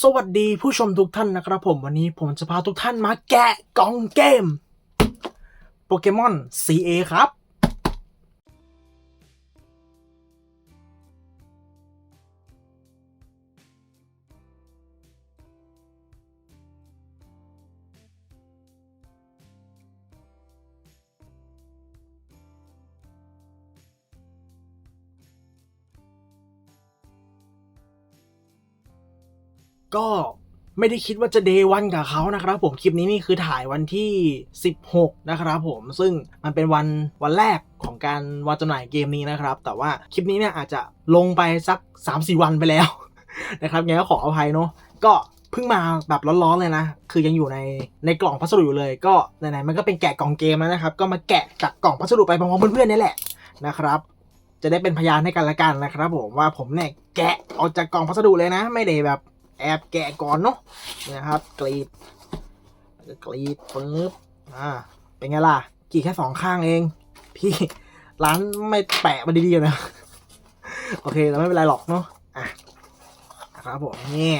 สวัสดีผู้ชมทุกท่านนะครับผมวันนี้ผมจะพาทุกท่านมาแกะกล่องเกมโปเกมอน CA ครับ ก็ไม่ได้คิดว่าจะเดวันกับเขานะครับผมคลิปนี้นี่คือถ่ายวันที่ 16 นะครับผมซึ่งมันเป็นวันวันแรกของการวางจำหน่ายเกมนี้นะครับ แต่ว่าคลิปนี้เนี่ยอาจจะลงไปสัก 3-4 วันไปแล้ว นะครับงั้นก็ขออภัยเนาะก็เพิ่งมาแบบร้อนๆเลยนะ คือยังอยู่ในในกล่องพัสดุอยู่เลย ก็ไหนๆมันก็เป็นแกะกล่องเกมแล้วนะครับ ก็มาแกะจากกล่องพัสดุไปพร้อมๆเพื่อนๆนี่แหละนะครับ จะได้เป็นพยานให้กันละกันนะครับ ผมว่าผมเนี่ยแกะออกจากกล่องพัสดุเลยนะ ไม่ได้แบบ แอบแกะก่อนเนาะนะครับกรีดกรีดปึ๊บอ่าเป็นไงล่ะกรีดแค่สองข้างเอง พี่ร้านไม่แปะมาดีๆนะโอเคแต่ไม่เป็นไรหรอกเนาะอะนะครับผมนี่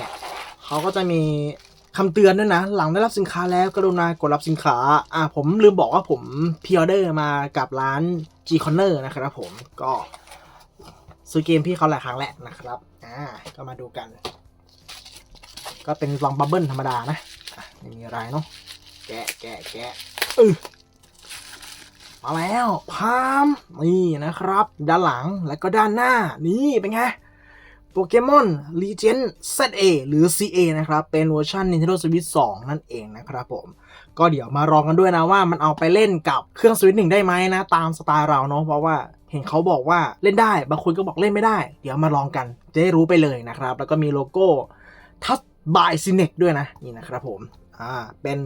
เขาก็จะมีคำเตือนด้วยนะ หลังได้รับสินค้าแล้วกรุณากดรับสินค้า อะผมลืมบอกว่าผมพิออเดอร์มากับร้าน G Corner นะครับผมก็ซื้อเกมพี่เขาหลายครั้งแหละนะครับ อ่า ก็มาดูกัน ก็เป็นลองบับเบิ้ลธรรมดานะไม่มีอะไรเนาะแกะแกะแกะเออมาแล้วพามนี่นะครับ ด้านหลังและก็ด้านหน้านี่เป็นไงโปเกมอน Legend ZA หรือ CA นะครับ เป็นเวอร์ชัน Nintendo Switch 2 นั่นเองนะครับผม ก็เดี๋ยวมาลองกันด้วยนะว่ามันเอาไปเล่นกับเครื่องสวิตหนึ่งได้ไหมนะ ตามสไตล์เราเนาะเพราะว่าเห็นเขาบอกว่าเล่นได้ บางคนก็บอกเล่นไม่ได้ เดี๋ยวมาลองกัน จะได้รู้ไปเลยนะครับ แล้วก็มีโลโก้ทัช บายซินเนกด้วยนะนี่นะครับผมอ่าเป็น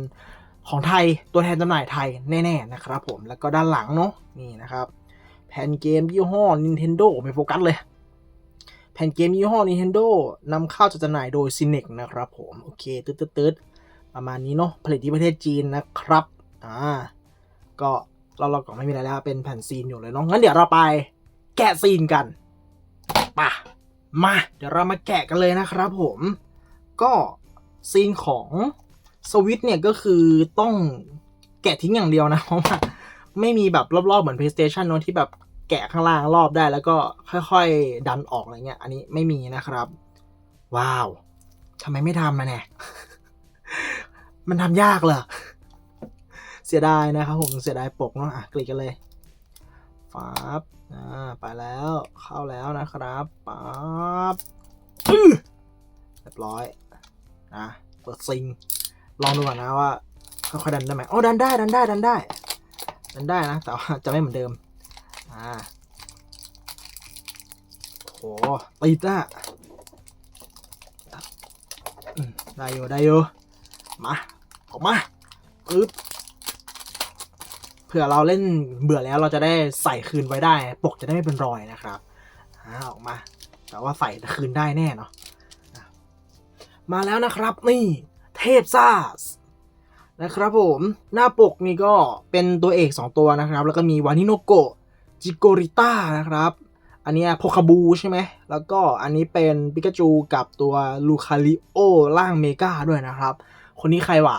ของไทยตัวแทนจำหน่ายไทยแน่ๆนะครับผมแล้วก็ด้านหลังเนาะนี่นะครับ แผ่นเกมยี่ห้อ Nintendo ไม่โฟกัสเลย แผ่นเกมยี่ห้อ Nintendo นำเข้าจัดจำหน่ายโดย c i n e x นะครับผมโอเคตืดตืดตืดประมาณนี้เนาะผลิตที่ประเทศจีนนะครับอ่าก็เราเราก็ไม่มีอะไรแล้วเป็นแผ่นซีนอยู่เลยเนาะงั้นเดี๋ยวเราไปแกะซีนกันป่ะมา เดี๋ยวเรามาแกะกันเลยนะครับผม ก็ซีนของสวิตเนี่ยก็คือต้องแกะทิ้งอย่างเดียวนะ เพราะว่าไม่มีแบบรอบๆ เหมือน PlayStation เนอะที่แบบแกะข้างล่างรอบได้แล้วก็ค่อยๆ ดันออกอะไรเงี้ย อันนี้ไม่มีนะครับ ว้าวทำไมไม่ทำมาเนี่ย มันทำยากเหรอ เสียดายนะครับผมเสียดายปกเนาะอะกลิกกันเลยฟับอ่าไปแล้วเข้าแล้วนะครับปั๊บเรียบร้อย นะเปิดซิงลองดูก่อนนะว่าค่อยๆดันได้ไหมโอ๋อดันได้ดันได้ดันได้ดันได้นะ แต่ว่าจะไม่เหมือนเดิมอ่าโหติดอะได้อยู่ได้อยู่มาออกมาปึ๊บเผื่อเราเล่นเบื่อแล้วเราจะได้ใส่คืนไว้ได้ ปกจะได้ไม่เป็นรอยนะครับอ่าออกมา แต่ว่าใส่คืนได้แน่เนาะ มาแล้วนะครับนี่เทพซ่าสนะครับผมหน้าปกนี่ก็เป็นตัวเอก 2 ตัวนะครับ แล้วก็มีวานิโนโกะจิโกริต้านะครับ อันนี้โพคาบูใช่ไหมแล้วก็อันนี้เป็นปิกาจูกับตัวลูคาริโอล่างเมกาด้วยนะครับ คนนี้ใครวะ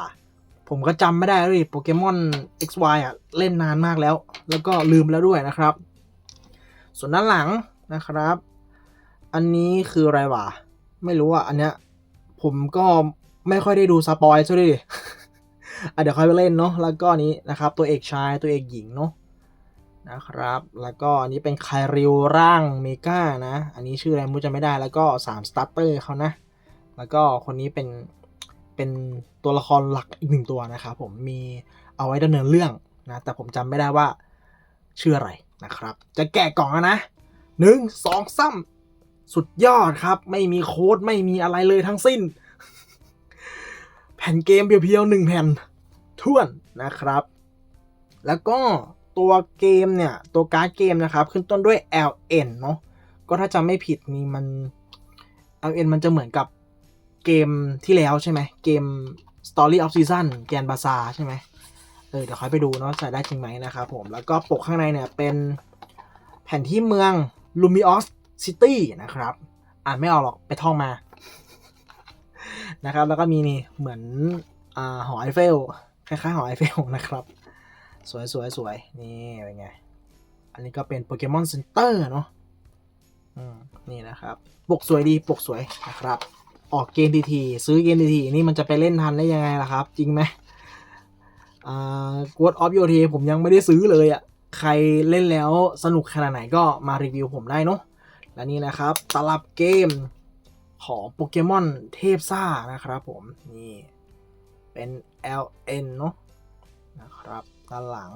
ผมก็จำไม่ได้เลยโปเกมอน XY อะเล่นนานมากแล้ว แล้วก็ลืมแล้วด้วยนะครับ ส่วนด้านหลังนะครับ อันนี้คืออะไรวะไม่รู้อะอันเนี้ย ผมก็ไม่ค่อยได้ดูสปอยซะด้วยดิอะเดี๋ยวค่อยไปเล่นเนาะแล้วก็นี้นะครับ ตัวเอกชายตัวเอกหญิงเนาะนะครับ แล้วก็อันนี้เป็นไคริวร่างเมกานะ อันนี้ชื่ออะไรไมูจะไม่ได้แล้วก็3สตาร์เตอร์เขานะ แล้วก็คนนี้เป็นเป็นตัวละครหลักอีกหนึ่งตัวนะครับผมมีเอาไว้ดำเนินเรื่องนะแต่ผมจำไม่ได้ว่าชื่ออะไรนะครับ จะแกะกล่องแล้วนะหนึ่งสองสาม สุดยอดครับ ไม่มีโค้ดไม่มีอะไรเลยทั้งสิ้น แผ่นเกมเพียวๆหนึ่งแผ่นท่วนนะครับ แล้วก็ตัวเกมเนี่ย ตัวการ์ดเกมนะครับ ขึ้นต้นด้วย LN เนาะก็ถ้าจำไม่ผิดนี่มัน LN มันจะเหมือนกับเกมที่แล้วใช่ไหมเกม Story of Season แกนบาซาใช่ไหมเออเดี๋ยวคอยไปดูเนาะใส่ได้จริงไหมนะครับผม แล้วก็ปกข้างในเนี่ยเป็นแผ่นที่เมืองลูมิออส Lumios City นะครับ อ่านไม่ออกหรอกไปท่องมา นะครับ แล้วก็มีนี่เหมือนอหอไอเฟลคล้ายๆหอไอเฟลนะครับ สวยสวยสวยนี่เป็นไง อันนี้ก็เป็นโปเกมอนเซ็นเตอร์เนาะอืมนี่นะครับ ปกสวยดี ปกสวยนะครับ ออกเกมทีทีซื้อเกมทีทีนี่มันจะไปเล่นทันได้ยังไงล่ะครับ จริงไหมอ่า God of Your Day ผมยังไม่ได้ซื้อเลยอะ่ะ ใครเล่นแล้วสนุกขนาดไหนก็มารีวิวผมได้เนาะ และนี่นะครับตลับเกมของโปเกมอนเทพซ่านะครับผม นี่เป็น LN เนาะนะครับด้านหลัง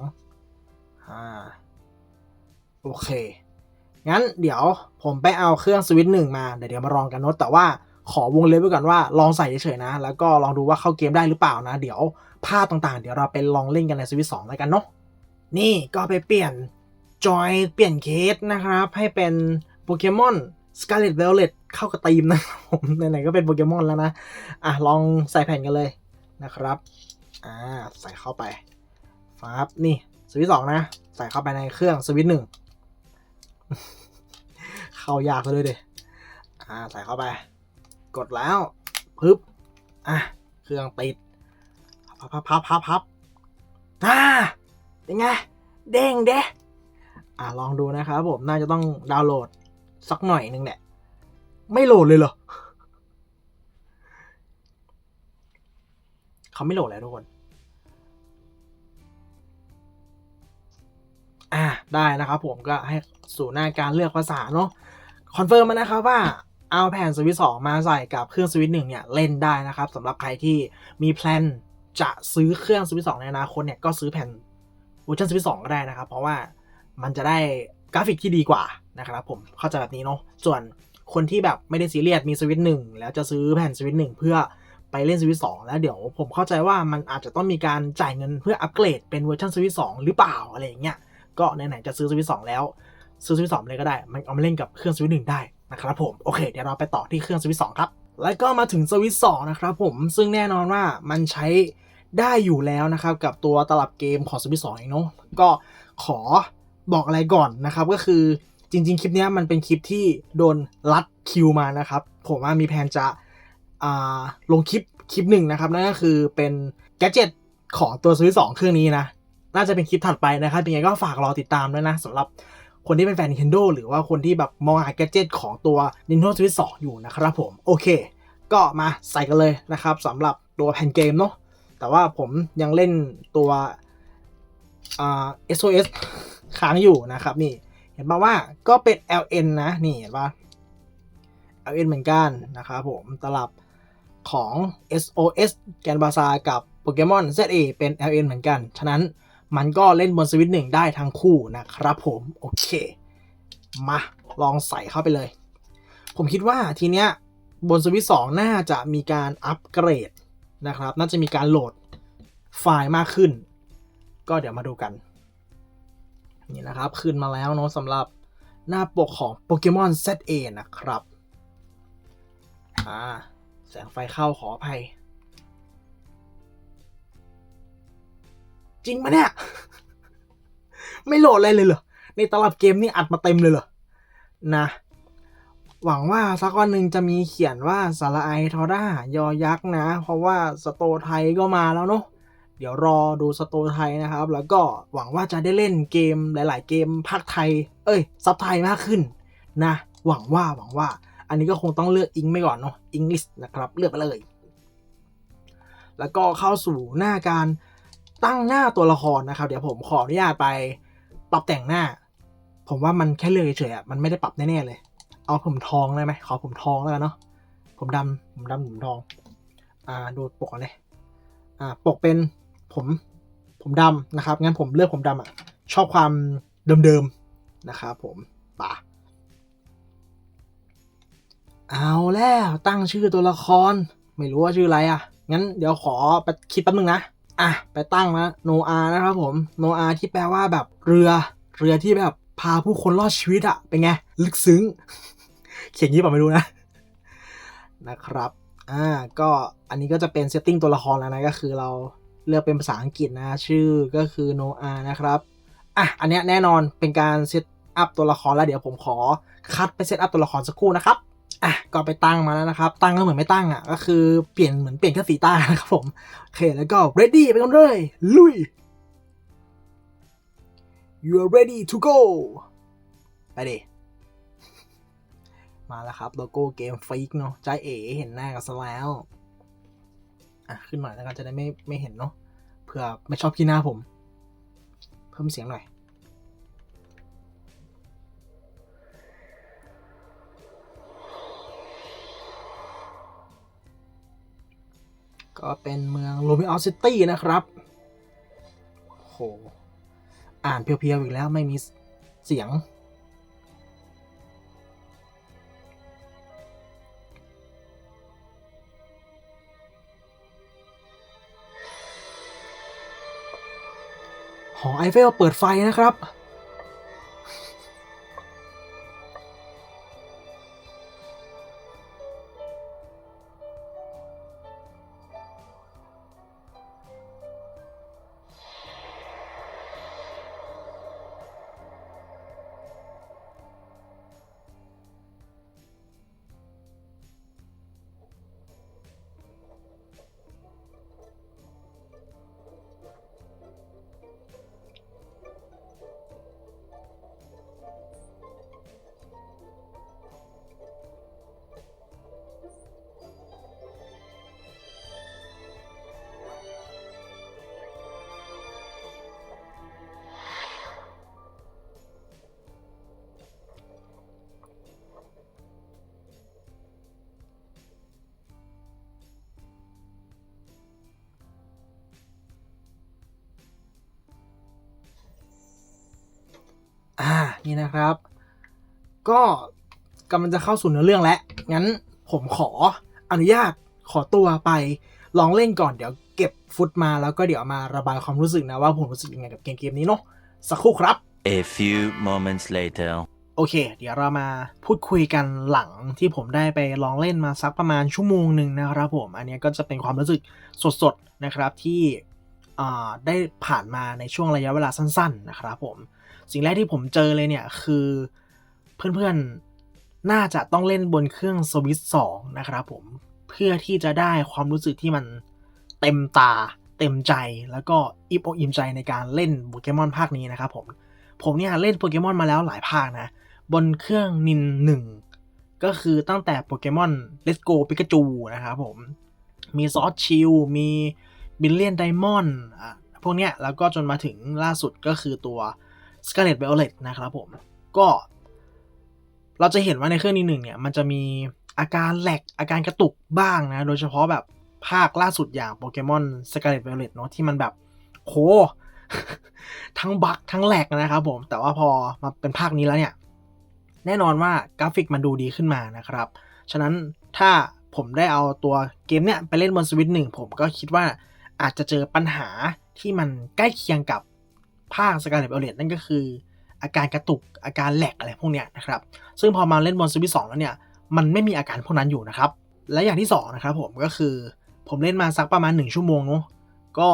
อ่า โอเค งั้นเดี๋ยวผมไปเอาเครื่องสวิตช์หนึ่งมา เดี๋ยวเดี๋ยวมาลองกันเนอะแต่ว่าขอวงเล็บไว้ก่อนว่าลองใส่เฉยๆนะ แล้วก็ลองดูว่าเข้าเกมได้หรือเปล่านะ เดี๋ยวภาพต่างๆ เดี๋ยวเราไปลองเล่นกันในสวิตช์สองแล้วกันเนาะนี่ก็ไปเปลี่ยนจอยเปลี่ยนเคสนะครับ ให้เป็น โปเกมอน Scarlet Violet เข้ากับธีมนะผมไหนๆก็เป็นโปเกมอนแล้วนะ อะ ลองใส่แผ่นกันเลยนะครับ อ่า ใส่เข้าไปฟับนี่สวิตสองนะ ใส่เข้าไปในเครื่องสวิตหนึ่งเข้ายากเลยเดยอ่า ใส่เข้าไป กดแล้วปึ๊บอะ เครื่องติดพับพับพับพับพับอ่าเป็นไง เด้งเด้อ่าลองดูนะครับผม น่าจะต้องดาวน์โหลด สักหน่อยนึงแหละ ไม่โหลดเลยเหรอเขาไม่โหลดแล้วทุกคน อ่าได้นะครับผมก็ให้สู่หน้าการเลือกภาษาเนาะคอนเฟิร์มมานะครับว่าเอาแผ่นสวิตสองมาใส่กับเครื่องสวิตหนึ่งเนี่ยเล่นได้นะครับสำหรับใครที่มีแพลนจะซื้อเครื่องสวิตสองในอนาคตเนี่ยก็ซื้อแผ่นเวอร์ชันสวิตสองก็ได้นะครับ เพราะว่ามันจะได้กราฟิกที่ดีกว่า นะครับผมเข้าใจแบบนี้เนาะส่วนคนที่แบบไม่ได้ซีเรียสมีสวิตหนึ่งแล้วจะซื้อแผ่นสวิตหนึ่งเพื่อไปเล่นสวิตสองแล้วเดี๋ยวผมเข้าใจว่ามันอาจจะต้องมีการจ่ายเงินเพื่ออัปเกรดเป็นเวอร์ชันสวิตสองหรือเปล่าอะไรอย่างเงี้ยก็ไหนๆจะซื้อสวิตสองแล้ว ซื้อสวิตสองเลยก็ได้ มันเอามาเล่นกับเครื่องสวิตหนึ่งได้นะครับผมโอเค เดี๋ยวเราไปต่อที่เครื่องสวิตสองครับแล้วก็มาถึงสวิตสองนะครับผมซึ่งแน่นอนว่ามันใช้ได้อยู่แล้วนะครับกับตัวตลับเกมของสวิตสองเนาะก็ขอบอกอะไรก่อนนะครับก็คือ ริง ๆ คลิปนี้มันเป็นคลิปที่โดนรัดคิวมานะครับ ผมว่ามีแผนจะลงคลิปคลิปหนึ่งนะครับ นั่นก็คือเป็นแกจิตของตัวสวิตช์สองเครื่องนี้นะ น่าจะเป็นคลิปถัดไปนะครับยังไงก็ฝากรอติดตามด้วยนะสำหรับคนที่เป็นแฟน Nintendo หรือว่าคนที่แบบมองหาแกจิตของตัว Nintendo Switch 2 อยู่นะครับผม โอเค ก็มาใส่กันเลยนะครับสำหรับตัวแผ่นเกมเนาะแต่ว่าผมยังเล่นตัวอ่า SOS ค้างอยู่นะครับนี่ เห็นป่าว่าก็เป็น LN นะ นี่เห็นป่ะ LN เหมือนกันนะครับผมตลับของ SOS แกนบาซากับโปเกมอน ZA เป็น LN เหมือนกัน ฉะนั้นมันก็เล่นบนสวิตช์หนึ่งได้ทั้งคู่นะครับผม โอเค มาลองใส่เข้าไปเลย ผมคิดว่าทีเนี้ยบนสวิตช์สองน่าจะมีการอัปเกรดนะครับ น่าจะมีการโหลดไฟล์มากขึ้น ก็เดี๋ยวมาดูกัน นี่นะครับ ขึ้นมาแล้วเนาะสำหรับหน้าปกของโปเกมอน ZA นะครับ อ่า แสงไฟเข้าขออภัย จริงปะเนี่ย ไม่โหลดอะไรเลยเหรอ ในตลับเกมนี่อัดมาเต็มเลยเหรอ นะ หวังว่าสักวันหนึ่งจะมีเขียนว่าสาระไอทอด้ายอยักษ์นะ เพราะว่าสโตไทยก็มาแล้วเนาะ เดี๋ยวรอดูสโตไทยนะครับ แล้วก็หวังว่าจะได้เล่นเกมหลาย ๆ เกมภาคไทย เอ้ยซับไทยมากขึ้นนะ หวังว่าหวังว่า อันนี้ก็คงต้องเลือกอิงไม่ก่อนเนาะอิงลิสนะครับ เลือกไปเลย แล้วก็เข้าสู่หน้าการตั้งหน้าตัวละครนะครับ เดี๋ยวผมขออนุญาตไปปรับแต่งหน้า ผมว่ามันแค่เลือกเฉยๆอะมันไม่ได้ปรับแน่ๆเลย เอาผมทองได้ไหมขอผมทองแล้วกันเนาะผมดำผมดำผมทอง อ่าดูปกก่อนเลยอ่าปกเป็น ผมผมดำนะครับ งั้นผมเลือกผมดำอะ ชอบความเดิมๆนะครับผมป่ะเอาแล้วตั้งชื่อตัวละคร ไม่รู้ว่าชื่ออะไรอะ งั้นเดี๋ยวขอไปคิดแป๊บนึงนะ อะ ไปตั้งนะโนอานะครับผมโนอาที่แปลว่าแบบเรือ เรือที่แบบพาผู้คนรอดชีวิตอะเป็นไง ลึกซึ้ง เขียนยี่ป่ะไม่รู้นะ นะครับ อ่า ก็อันนี้ก็จะเป็นเซตติ้งตัวละครแล้วนะ ก็คือเรา เลือกเป็นภาษาอังกฤษนะชื่อก็คือโนอานะครับอะอันเนี้ยแน่นอนเป็นการเซตอัพตัวละครแล้วเดี๋ยวผมขอคัดไปเซตอัพตัวละครสักครู่นะครับอะก็ไปตั้งมาแล้วนะครับ ตั้งก็เหมือนไม่ตั้งอะก็คือเปลี่ยนเหมือนเปลี่ยนแค่สีตานะครับผมโอเคแล้วก็ ready ไปกันเลยลุย you are ready to go ไปดิมาแล้วครับ โลโก้เกมฟิกเนาะใจเอ๋เห็นหน้ากันซะแล้ว อะขึ้นหน่อยแล้วกันจะได้ไม่ไม่เห็นเนาะเผื่อไม่ชอบขี้หน้าผม เพิ่มเสียงหน่อย ก็เป็นเมืองโรมิออซิตี้นะครับโหอ่านเพียวๆอีกแล้วไม่มีเสียง อไอเฟลเปิดไฟนะครับ นี่นะครับ ก็กำลังจะเข้าสู่เนื้อเรื่องแล้วงั้นผมขออนุญาตขอตัวไปลองเล่นก่อนเดี๋ยวเก็บฟุตมาแล้วก็เดี๋ยวมาระบายความรู้สึกนะว่าผมรู้สึกยังไงกับเกมเกมนี้เนาะสักครู่ครับ A few moments later. โอเค เดี๋ยวเรามาพูดคุยกันหลังที่ผมได้ไปลองเล่นมาสักประมาณชั่วโมงหนึ่งนะครับผม อันนี้ก็จะเป็นความรู้สึกสดๆนะครับที่อ่า ได้ผ่านมาในช่วงระยะเวลาสั้น ๆ นะครับผม สิ่งแรกที่ผมเจอเลยเนี่ยคือเพื่อนๆ น่าจะต้องเล่นบนเครื่องสวิตสองนะครับผม เพื่อที่จะได้ความรู้สึกที่มันเต็มตา เต็มใจแล้วก็อิ่มอกอิ่มใจในการเล่นโปเกมอนภาคนี้นะครับผม ผมเนี่ยเล่นโปเกมอนมาแล้วหลายภาคนะ บนเครื่องนินหนึ่งก็คือตั้งแต่โปเกมอน Let's Go ปิกาจูนะครับผม มีซอสชิล มี บิลเลียนไดมอนด์อะพวกเนี้ยแล้วก็จนมาถึงล่าสุดก็คือตัว Scarlet Violet นะครับผม ก็เราจะเห็นว่าในเครื่องนินหนึ่งเนี่ยมันจะมีอาการแหลกอาการกระตุกบ้างนะ โดยเฉพาะแบบภาคล่าสุดอย่างโปเกมอน Scarlet Violet เนอะที่มันแบบโหทั้งบั๊กทั้งแหลกนะครับผม แต่ว่าพอมาเป็นภาคนี้แล้วเนี่ย แน่นอนว่ากราฟิกมันดูดีขึ้นมานะครับ ฉะนั้นถ้าผมได้เอาตัวเกมเนี่ยไปเล่นบนสวิตหนึ่งผมก็คิดว่า อาจจะเจอปัญหาที่มันใกล้เคียงกับภาค Scarlet Violet นั่นก็คือ อาการกระตุกอาการแหลกอะไรพวกเนี้ยนะครับ ซึ่งพอมาเล่นบนสวิตสองแล้วเนี่ย มันไม่มีอาการพวกนั้นอยู่นะครับ และอย่างที่สองนะครับผมก็คือผมเล่นมาสักประมาณ 1 ชั่วโมงเนาะก็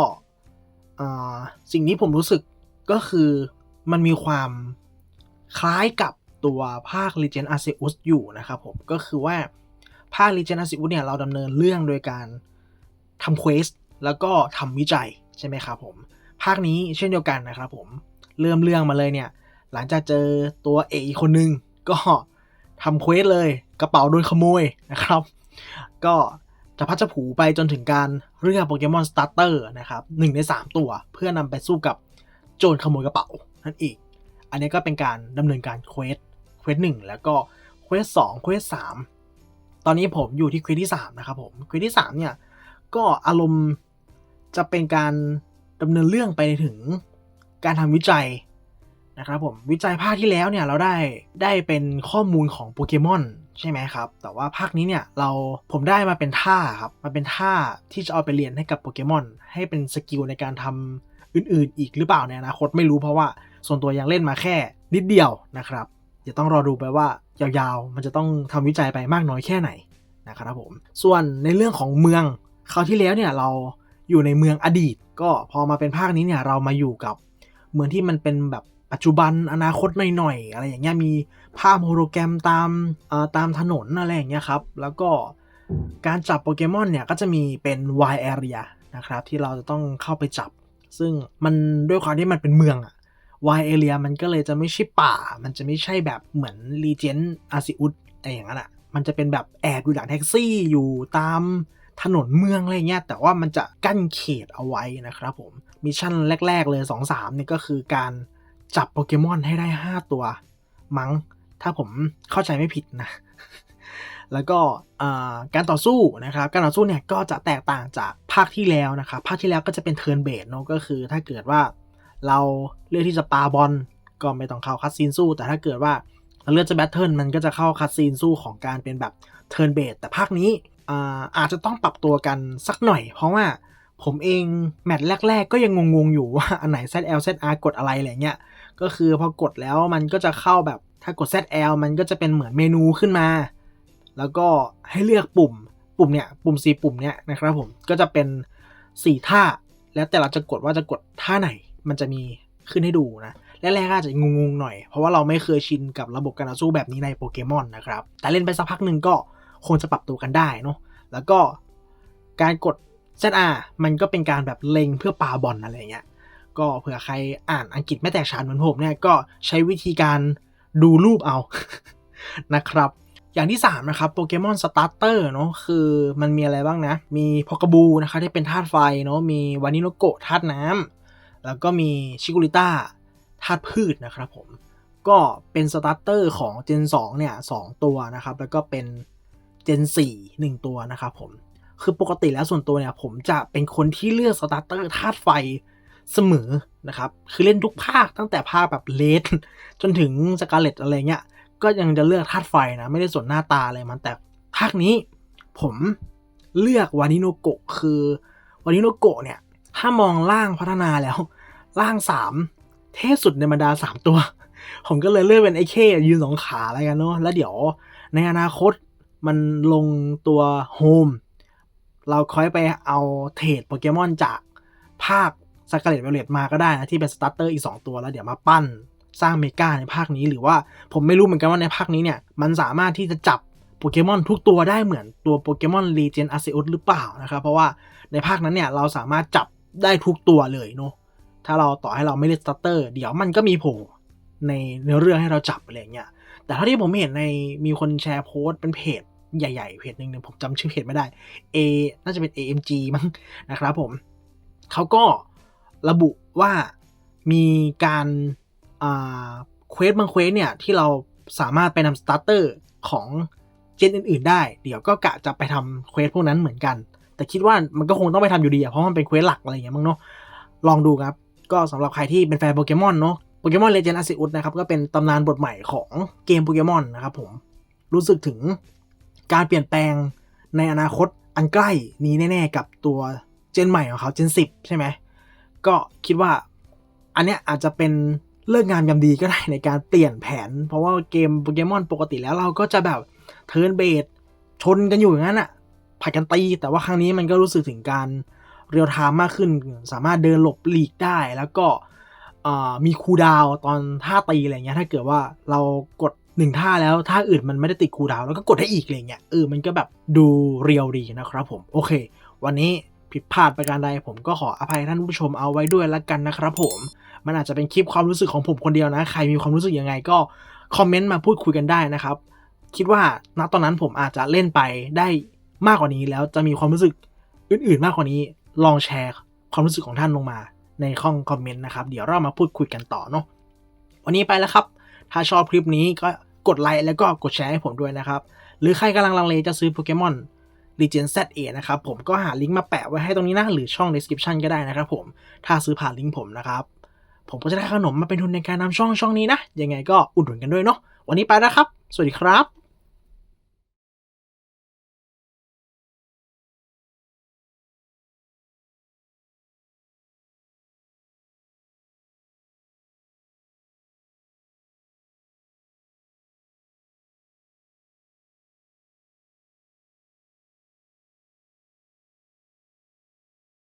สิ่งที่ผมรู้สึกก็คือมันมีความคล้ายกับตัวภาค Legend Arceus อยู่นะครับผมก็คือว่าภาค Legend Arceus เนี่ยเราดำเนินเรื่องโดยการทำเควส แล้วก็ทำวิจัยใช่ไหมครับผม ภาคนี้เช่นเดียวกันนะครับผม เริ่มเรื่องมาเลยเนี่ย หลังจากเจอตัวเอกอีกคนนึง ก็ทำเควสเลย กระเป๋าโดนขโมยนะครับ ก็จะพัดจะผูไปจนถึงการเลือกโปเกมอนสตาร์เตอร์นะครับหนึ่งใน 3 ตัวเพื่อนำไปสู้กับโจรขโมยกระเป๋านั่นเองอันนี้ก็เป็นการดำเนินการเควสเควสหนึ่งแล้วก็เควสสองเควสสามตอนนี้ผมอยู่ที่เควสที่สามนะครับผมเควสที่สามเนี่ยก็อารมณ์ จะเป็นการดำเนินเรื่องไปถึงการทำวิจัยนะครับผมวิจัยภาคที่แล้วเนี่ยเราได้ได้เป็นข้อมูลของโปเกมอนใช่ไหมครับ แต่ว่าภาคนี้เนี่ยเราผมได้มาเป็นท่าครับมาเป็นท่าที่จะเอาไปเรียนให้กับโปเกมอนให้เป็นสกิลในการทำอื่นๆ อีกหรือเปล่าในอนาคตไม่รู้เพราะว่าส่วนตัวยังเล่นมาแค่นิดเดียวนะครับเดี๋ยวต้องรอดูไปว่ายาวๆ มันจะต้องทำวิจัยไปมากน้อยแค่ไหนนะครับผม ส่วนในเรื่องของเมืองคราวที่แล้วเนี่ยเรา อยู่ในเมืองอดีต ก็พอมาเป็นภาคนี้เนี่ยเรามาอยู่กับเหมือนที่มันเป็นแบบปัจจุบันอนาคตหน่อยๆอะไรอย่างเงี้ยมีภาพโฮโลแกรมตามเอ่อตามถนนอะไรอย่างเงี้ยครับแล้วก็การจับโปเกมอนเนี่ยก็จะมีเป็น Y area นะครับที่เราจะต้องเข้าไปจับ ซึ่งมันด้วยความที่มันเป็นเมืองอะ Y area มันก็เลยจะไม่ใช่ป่า มันจะไม่ใช่แบบเหมือน Legend a r c e u s อะไรอย่างนั้นอะมันจะเป็นแบบแอบอยู่หลังแท็กซี่อยู่ตาม ถนนเมืองอะไรเงี้ยแต่ว่ามันจะกั้นเขตเอาไว้นะครับผมมิชชั่นแรก ๆ เลย 2-3เนี่ยก็คือการจับโปเกมอนให้ได้ 5 ตัว มั้งถ้าผมเข้าใจไม่ผิดนะ แล้วก็การต่อสู้นะครับ การต่อสู้เนี่ยก็จะแตกต่างจากภาคที่แล้วนะครับ ภาคที่แล้วก็จะเป็นเทิร์นเบสเนาะก็คือ ถ้าเกิดว่าเราเลือกที่จะปาบอลก็ไม่ต้องเข้าคัดซีนสู้ แต่ถ้าเกิดว่าเราเลือกจะแบทเทิลมันก็จะเข้าคัดซีนสู้ของการเป็นแบบเทิร์นเบสแต่ภาคนี้ อาอาจจะต้องปรับตัวกันสักหน่อย เพราะว่าผมเองแมตช์แรก ๆ ก็ยังงงๆอยู่ว่าอันไหน ZL ZR กดอะไรอะไรเงี้ย ก็คือพอกดแล้วมันก็จะเข้าแบบถ้ากด ZL มันก็จะเป็นเหมือนเมนูขึ้นมา แล้วก็ให้เลือกปุ่ม ปุ่มเนี่ย ปุ่ม4ปุ่มเนี่ยนะครับผม ก็จะเป็น 4 ท่า แล้วแต่เราจะกดว่าจะกดท่าไหน มันจะมีขึ้นให้ดูนะ แรกๆก็อาจจะงงๆหน่อย เพราะว่าเราไม่เคยชินกับระบบการต่อสู้แบบนี้ในโปเกมอนนะครับ แต่เล่นไปสักพักหนึ่งก็ คงจะปรับตัวกันได้เนาะแล้วก็การกด ZR มันก็เป็นการแบบเล็งเพื่อปาบอลอะไรเงี้ยก็เผื่อใครอ่านอังกฤษไม่แตกฉานเหมือนผมเนี่ยก็ใช้วิธีการดูรูปเอานะครับ อย่างที่ 3 นะครับโปเกมอนสตาร์เตอร์เนาะคือมันมีอะไรบ้างนะ มีพอกบูนะคะที่เป็นธาตุไฟเนาะมีวานิโนโกะธาตุน้ำแล้วก็มีชิกุริต้าธาตุพืชนะครับผม ก็เป็นสตาร์เตอร์ของ Gen 2เนี่ย2ตัวนะครับ แล้วก็เป็น Gen 4 1ตัวนะครับผม คือปกติแล้วส่วนตัวเนี่ย ผมจะเป็นคนที่เลือกสตาร์เตอร์ธาตุไฟเสมอนะครับ คือเล่นทุกภาคตั้งแต่ภาคแบบเลดจนถึงสกาเลตอะไรเงี้ย ก็ยังจะเลือกธาตุไฟนะ ไม่ได้สนหน้าตาอะไรมัน แต่ภาคนี้ผมเลือกวานิโนโกะคือวานิโนโกะเนี่ย ถ้ามองล่างพัฒนาแล้ว ล่างสามเทพสุดในบรรดาสามตัว ผมก็เลยเลือกเป็นไอ้เคยืนสองขาอะไรกันเนาะแล้วเดี๋ยวในอนาคต มันลงตัวโฮมเราคอยไปเอาเทรดโปเกมอนจากภาคสกาเลตเวลเลตมาก็ได้นะ ที่เป็นสตาร์เตอร์อีก 2 ตัวแล้วเดี๋ยวมาปั้นสร้างเมกาในภาคนี้หรือว่าผมไม่รู้เหมือนกันว่าในภาคนี้เนี่ย มันสามารถที่จะจับโปเกมอนทุกตัวได้เหมือนตัวโปเกมอนรีเจนอาเซอุสหรือเปล่านะครับ เพราะว่าในภาคนั้นเนี่ย เราสามารถจับได้ทุกตัวเลยเนาะถ้าเราต่อให้เราไม่เลือกสตาร์เตอร์เดี๋ยวมันก็มีโผล่ในเนื้อเรื่องให้เราจับอะไรอย่างเงี้ยแต่เท่าที่ผมเห็นในมีคนแชร์โพสต์เป็นเพจ ใหญ่ๆเพจหนึ่งเนี่ยผมจำชื่อเพจไม่ได้ A น่าจะเป็น AMG มั้งนะครับผมเขาก็ระบุว่ามีการอ่าเควสบางเควสเนี่ย ที่เราสามารถไปนำสตาร์เตอร์ของเจนอื่น ๆ ได้ เดี๋ยวก็กะจะไปทำเควสพวกนั้นเหมือนกัน แต่คิดว่ามันก็คงต้องไปทำอยู่ดีอะเพราะมันเป็นเควสหลักอะไรอย่างเงี้ยมั้งเนาะลองดูครับ ก็สำหรับใครที่เป็นแฟนโปเกมอนเนาะโปเกมอนเลเจนด์อาซิอุสนะครับ ก็เป็นตำนานบทใหม่ของเกมโปเกมอนนะครับผมรู้สึกถึง การเปลี่ยนแปลงในอนาคตอันใกล้นี้แน่ๆกับตัวเจนใหม่ของเขาเจน10ใช่ไหมก็คิดว่าอันเนี้ยอาจจะเป็นเลิกงามยามดีก็ได้ในการเปลี่ยนแผน เพราะว่าเกมโปเกมอนปกติแล้วเราก็จะแบบเทิร์นเบสชนกันอยู่อย่างนั้นอะผัดกันตี แต่ว่าครั้งนี้มันก็รู้สึกถึงการเรียลไทม์มากขึ้น สามารถเดินหลบหลีกได้แล้วก็มีคูดาวตอนท่าตีอะไรเงี้ยถ้าเกิดว่าเรากด หนึ่งท่าแล้วท่าอื่นมันไม่ได้ติดคูดาวแล้วก็กดได้อีกอะไรเงี้ยเออมันก็แบบดูเรียวดีนะครับผมโอเค วันนี้ผิดพลาดประการใดผมก็ขออภัยท่านผู้ชมเอาไว้ด้วยละกันนะครับผม มันอาจจะเป็นคลิปความรู้สึกของผมคนเดียวนะ ใครมีความรู้สึกยังไงก็คอมเมนต์มาพูดคุยกันได้นะครับ คิดว่าณตอนนั้นผมอาจจะเล่นไปได้มากกว่านี้แล้วจะมีความรู้สึกอื่นๆ มากกว่านี้ ลองแชร์ความรู้สึกของท่านลงมาในห้องคอมเมนต์นะครับ เดี๋ยวเรามาพูดคุยกันต่อเนาะวันนี้ไปแล้วครับ ถ้าชอบคลิปนี้ก็กดไลค์แล้วก็กดแชร์ให้ผมด้วยนะครับ หรือใครกำลังลังเลจะซื้อโปเกมอนรีเจนเซเอนะครับผมก็หาลิงก์มาแปะไว้ให้ตรงนี้นะหรือช่อง description ก็ได้นะครับผมถ้าซื้อผ่านลิงก์ผมนะครับผมก็จะได้ขนมมาเป็นทุนในการนำช่องช่องนี้นะยังไงก็อุดหนุนกันด้วยเนาะวันนี้ไปแล้วครับ สวัสดีครับ